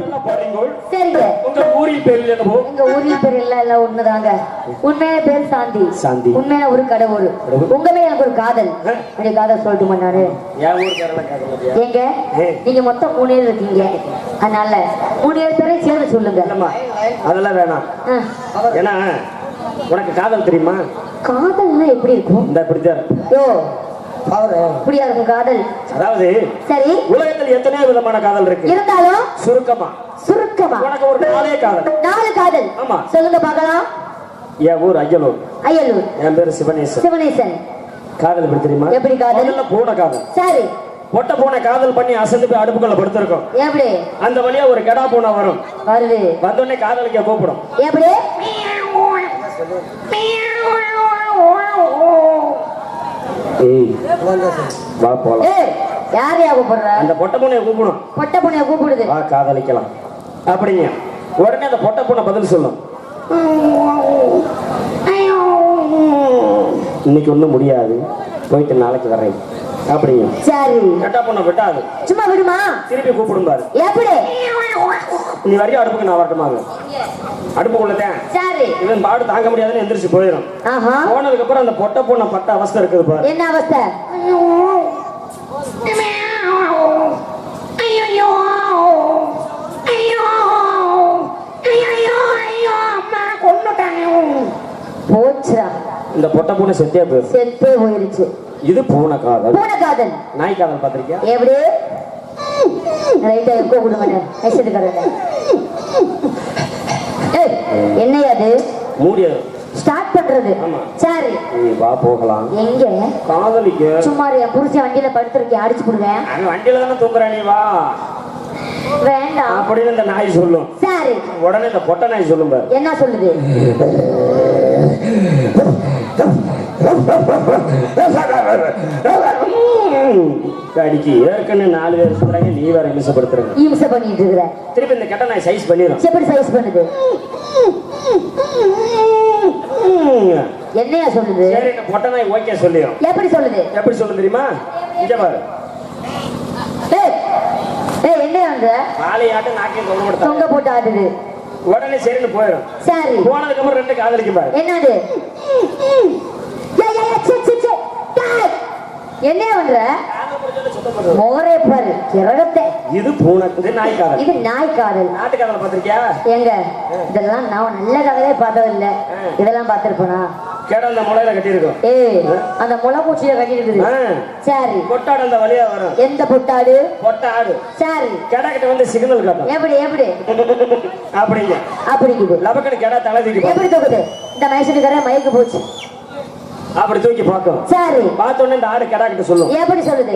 நல்லா சரிங்க. உங்க ஊரின் பேரில் என்னவோ? எங்க ஊர்ல பேர் எல்லாம் எல்லாம் ஒண்ணுதாங்க. உண்மையான பேர் சாந்தி. சாந்தி. உண்மையான ஒரு கடவுள். உங்க மேல எனக்கு ஒரு காதல். அப்படி காதல் சொல்லட்டுமா நானு. நீங்க மொத்தம் மூணு பேர் இருக்கீங்க. அதனால மூணு பேர் பேரையும் சேர்ந்து சொல்லுங்க. அதெல்லாம் வேணாம். ஏன்னா உனக்கு காதல் தெரியுமா? காதல்னா எப்படி இருக்கும்? இந்த இப்படியா இருக்கும் காதல். அதாவது சரி. உலகத்தில் எத்தனையோ விதமான காதல் இருக்கு? இருந்தாலும் சுருக்கமா. சுருக்கமா. உனக்கு ஒரு நாளே காதல். நாலு காதல். ஆமா. சொல்லுங்க பார்க்கலாம். என் ஊர் ஐயலூர். அயலூர் என் பேரு சிவனேசன். சிவனேசன். காதல் எப்படி தெரியுமா? எப்படி காதல்? பூனை காதல். சரி. பொட்ட பூனை காதல் பண்ணி அசந்து போய் அடுப்புக்குள்ள படுத்திருக்கோம். எப்படி? அந்த வழியா ஒரு கெடா பூனை வரும். வருது. வந்தோடனே காதலிக்க கூப்பிடும். எப்படி? ஏய் வா போலாம். ஏய் யார் யா கூப்பிடுற? அந்த பொட்ட பூனையை கூப்பிடும் பொட்டை பொண்ணைய கூப்பிடுது. வா காதலிக்கலாம். அப்படிங்க. உடனே அந்த பொட்ட பூனை பதில் சொல்லும். இன்னைக்கு ஒண்ணும் முடியாது. போயிட்டு நாளைக்கு வர்றேன். அப்படிங்க சரி. கெட்டா பொண்ணை விட்டாது. சும்மா விடுமா? திருப்பி கூப்பிடும் பாரு. எப்படி? நீ வரையும் அடுப்புக்கு நான் வரட்டுமாங்க அடுப்புக்குள்ளதேன் சரி. இவன் பாடு தாங்க முடியாதுன்னு எந்திரிச்சு போயிடும். ஆஹா. போனதுக்கு அப்புறம் அந்த பொட்ட பொண்ணை பட்ட அவஸ்தை இருக்குது பாரு. என்ன அவஸ்தை? போச்சுடா. இந்த பொட்ட பூனை செத்தே போயிடும். செத்தே போயிருச்சு. இது பூனை காதல் பூனை காதல் நாய் காதல் பாத்திருக்கியா எப்படி ரைட்டா கொடுங்க நெசத்துக்காரங்க ஏய் என்னையா அது? மூடிய. ஸ்டார்ட் பண்றது. சரி. வா போகலாம். எங்க? காதலிக்க. சும்மா என் புருஷன் வண்டியில படுத்திருக்கேன் அடிச்சு போடுவேன். வண்டியில தானே தூங்குற நீ வா. வேண்டாம். அப்படின்னு இந்த நாய் சொல்லும். சரி. உடனே இந்த பொட்ட நாய் சொல்லும் என்ன சொல்லுது? அடிக்கு ஏற்கனவே நாலு பேர் சொல்றாங்க நீ வேற மிசப்படுத்துறங்க இம்சை பண்ணிட்டு இருக்கிற. திருப்பி இந்த கெட்ட சைஸ் பண்ணிடும் எப்படி சைஸ் பண்ணுது? என்னையா சொல்லுது? சரி இந்த பொட்ட நாய் ஓகே சொல்லிடும். எப்படி சொல்லுது? எப்படி சொல்லும் தெரியுமா? இங்க பாரு. ஏய் ஏய் என்ன அந்த வாழையாட்டம் நாக்கையும் தொங்க தொங்க போட்டு ஆடுது உடனே சரின்னு போயிடும் சரி. போனதுக்கு அப்புறம் ரெண்டு காதலிக்கும் பாரு. என்னது. என்ன பண்ற? முகரே பாரு கிரகத்தை. இது பூனை இது நாய் காதல். இது நாய் காதல். நாட்டு காதல் பாத்திருக்கியா ஏங்க இதெல்லாம் நான் நல்ல கதையே பார்த்தது இல்ல இதெல்லாம் பார்த்திருப்பனா? கேட அந்த முளையில கட்டியிருக்கும். ஏய் அந்த முளை பூச்சியில கட்டி இருக்குது ஆ, சரி. கொட்டாடு அந்த வழியா வரும். எந்த புட்டாடு? கொட்டை ஆடு சரி. கெடா கிட்ட வந்து சிக்னல் காட்டும். எப்படி எப்படி? அப்படிங்க. அப்படிங்குது லபக்கன்னு கெடா தலை தூக்கி. எப்படி தூக்குது? இந்த மனுஷனுக்கார மயக்கு போச்சு. அப்படி தூக்கி பார்க்கும். சரி. பார்த்த உடனே இந்த ஆடு கெடா கிட்ட சொல்லும். எப்படி சொல்லுது?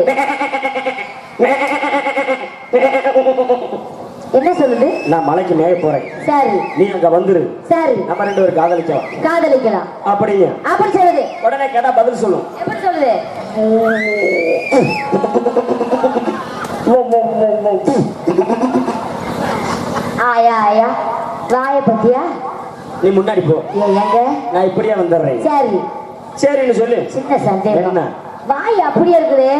என்ன சொல்லுது? நான் மலைக்கு மேய போறேன். சரி. நீ அங்க வந்துரு. சரி. நம்ம ரெண்டு பேரும் காதலிக்கலாம். காதலிக்கலாம். அப்படிங்க அப்படி சொல்லுது. உடனே கேட்டா பதில் சொல்லும். எப்படி சொல்லுது? ஆயா ஆயா. வாய பத்தியா? நீ முன்னாடி போ. எங்க? நான் இப்படியே வந்துடுறேன். சரி. சரின்னு சொல்லு. சின்ன சந்தேகம்? வாய் அப்படியே இருக்குது.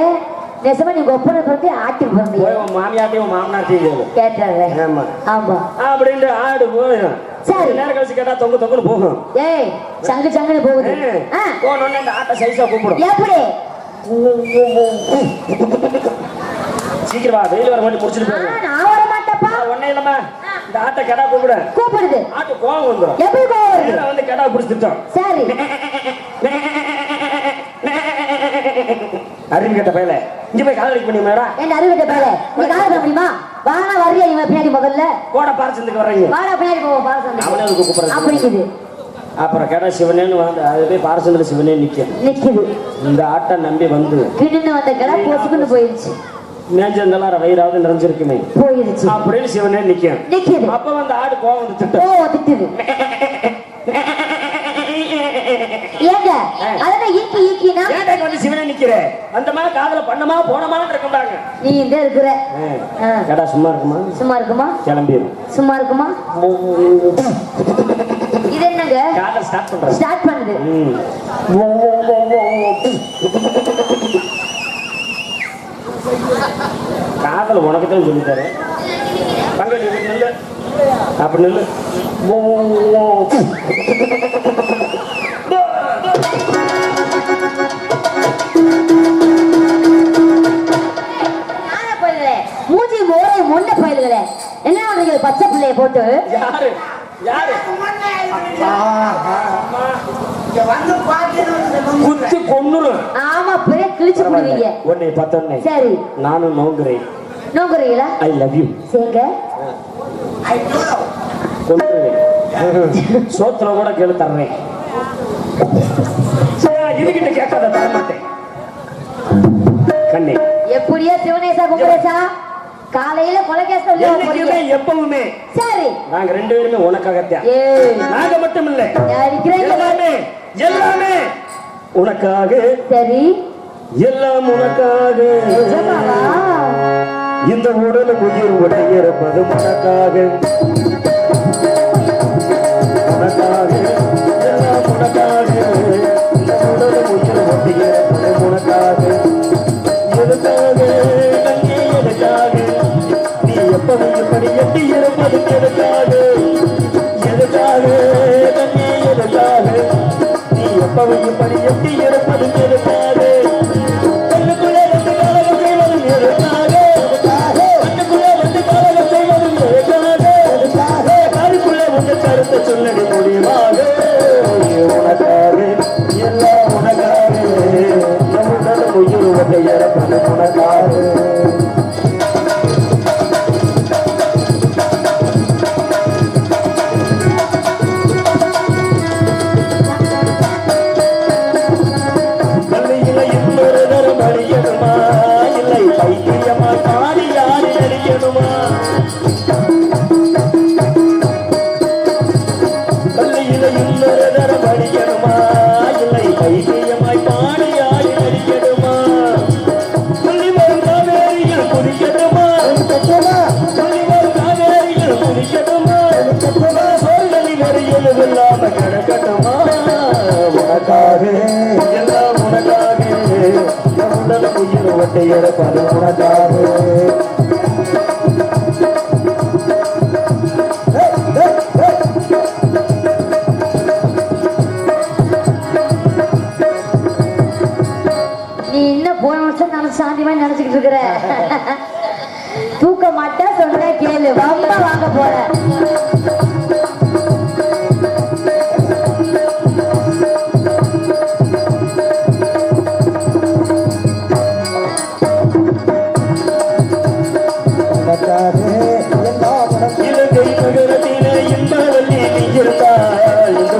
நெசமா நீங்க ஒப்பனை பிறந்து ஆட்டி பிறந்தீங்க போய் உன் மாமியாட்டையும் உன் மாமனாட்டையும் கேளு. கேட்டுறேன் ஆமா. ஆமா. அப்படின்ட்டு ஆடு போயிடும் சரி. நேரம் கழிச்சு கேட்டா தொங்கு தொங்குன்னு போகும். ஏய் சங்கு சங்குன்னு போகுது. ஆ, போனோடனே இந்த ஆட்டை சைஸா கூப்பிடும். எப்படி? சீக்கிரம் வெயில் வர முடிச்சுட்டு போயிடும் நான் வர மாட்டேப்பா ஒன்னே இல்லம்மா இந்த ஆட்டை கெடா கூப்பிடு கூப்பிடுது. ஆட்டு கோவம் வந்துடும் எப்படி நேரா வந்து கெடா பிடிச்சிட்டோம் சரி. அறிவு கேட்ட பயல. இங்க போய் காதலிக்க முடியுமா என்ன அறிவிட்ட பேர நீ கால முடியுமா? வாடா வர்றியா இவன் பின்னாடி முதல்ல. போட பாரசத்துக்கு வர்றீங்க. வாடா பின்னாடி அவனே அதுக்கு கூப்பிடுறது. அப்படிங்குது அப்புறம் கேட்டா சிவனேன்னு வந்து அது போய் பாரசந்திர சிவனே நிக்கும் நிக்குது. இந்த ஆட்டை நம்பி வந்து கிண்ணு வந்த கடை பொசுக்குன்னு போயிருச்சு. மேஞ்சந்தெல்லாம் வயிறாவது நிறைஞ்சிருக்குமே. போயிருச்சு. அப்படின்னு சிவனே நிக்கும் நிக்குது. அப்ப வந்து ஆடு கோவம் வந்து திட்டம் ஓ திட்டுது. ஏங்க அதெல்லாம் ஈக்கி ஈக்கினா இங்க வந்து சிவனே நிக்கிற? அந்த மாதிரி காதல பண்ணமா போனமான்னு இருக்கும்பாங்க நீ இந்த இருக்கிற. ஆ. கேட்டா சும்மா இருக்குமா? சும்மா இருக்குமா? கிளம்பிடும் சும்மா இருக்குமா? இது என்னங்க? காதல் ஸ்டார்ட் பண்றது ஸ்டார்ட் பண்ணுது. காதல் உனக்கு தான் சொல்லித்தரேன் பங்கடி வீட்டுல அப்படி நில்லு. போட்டு. யாரு? யாரு? குத்தி கொன்னுரும் ஆமா பெரிய கிழிச்சு போடுவீங்க. உன்னை பார்த்தோன்னே சரி. நானும் நோங்குறேன். நோக்குறீங்களா ஐ லவ் யூ கொன்றுவேன் சோத்துல கூட கேளு தர்றேன். இதுகிட்ட கேட்காத தர மாட்டேன் கண்ணே. எப்படியோ சிவனேசா குமரேசா? காலையில உள்ள என்னைக்குமே எப்பவுமே. சரி. நாங்க ரெண்டு பேருமே உனக்காகத்தான். நாங்க மட்டும் இல்ல எல்லாமே எல்லாமே. உனக்காக. சரி. எல்லாம் உனக்காக? இந்த உடல் உயிர் உடையிருப்பது உனக்காக. எப்பவும் மாதிரி நினைச்சுக்கிட்டு இருக்கிற? தூக்க மாட்டேன் சொன்னா கேளு. ரொம்ப வாங்க போற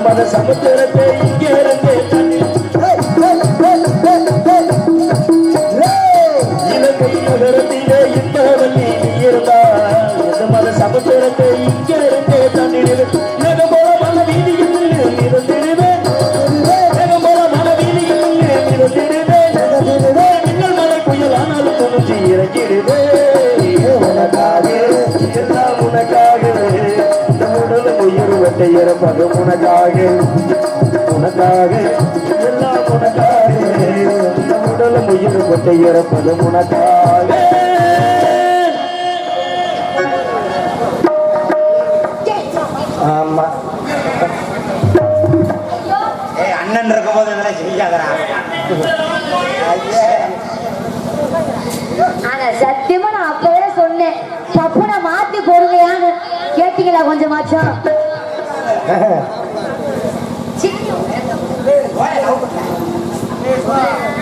மத சமுத்திரத்தை வெட்டை இறப்பது உனக்காக. உனக்காக எல்லாம் உனக்காக. இந்த உடல் உயிர் வெட்டை இறப்பது உனக்காக. ஆமா. அண்ணன் இருக்கும்போது இதெல்லாம் ஆனா சத்தியமா நான் அப்பவே சொன்னேன். தப்புன மாத்தி போடுங்கயான்னு. கேட்டீங்களா கொஞ்சமாச்சும்? 哎嘿。金的，我也搞不开。你说。